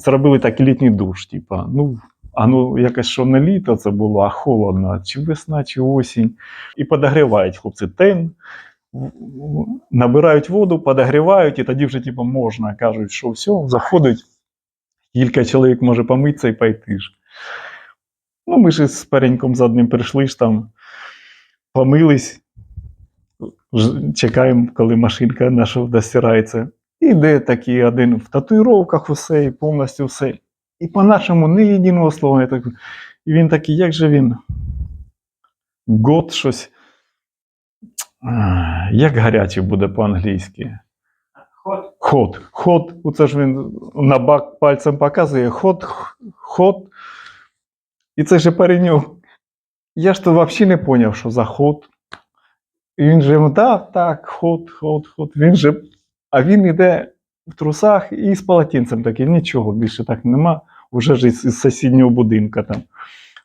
зробили такий літній душ, типа, ну, а ну якось що не літо це було, а холодно, чи весна, чи осінь. І подогрівають хлопці тен, набирають воду, подогрівають, і тоді вже типу, можна. Кажуть, що все, заходить, кілька чоловік може помитися і пойти ж. Ну, ми ж з пареньком з одним прийшли ж там, помились, чекаємо, коли машинка наша достирається. Іде такий один в татуїровках усе, і повністю все. І по-нашому ні єдиного слова. Так... І він такий, як же він? Год щось. Як гарячий буде по-англійськи? Ход. Ход. Ход. Оце ж він на бак пальцем показує. Ход, ход. І це же пареньок. Я ж то взагалі не зрозумів, що за ход. І він же йому, так, так, ход, ход, ход. Він же, а він іде в трусах і з полотенцем такий, нічого більше так нема. Уже ж із, сусіднього будинка там.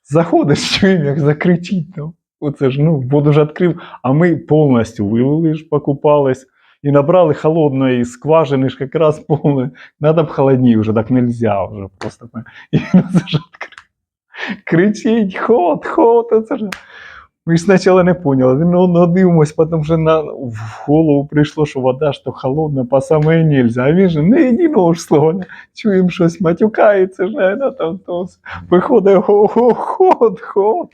Заходиш, чуєм, як закричить там. Оце ж, ну, воду ж відкрив, а ми повністю вилили ж, покупались. І набрали холодної скважини ж якраз повне. Надо б холодній вже, так нельзя вже просто. І він це. Кричить, ход, ход, оце ж. Ми ж спочатку не поняли, ну, ну дивимось, потім вже на, в голову прийшло, що вода ж то холодна, по саме нельзя. А він же не єдиного ж слова чуємо щось, матюкається ж, не, там, то, виходить, ход, ход, ход.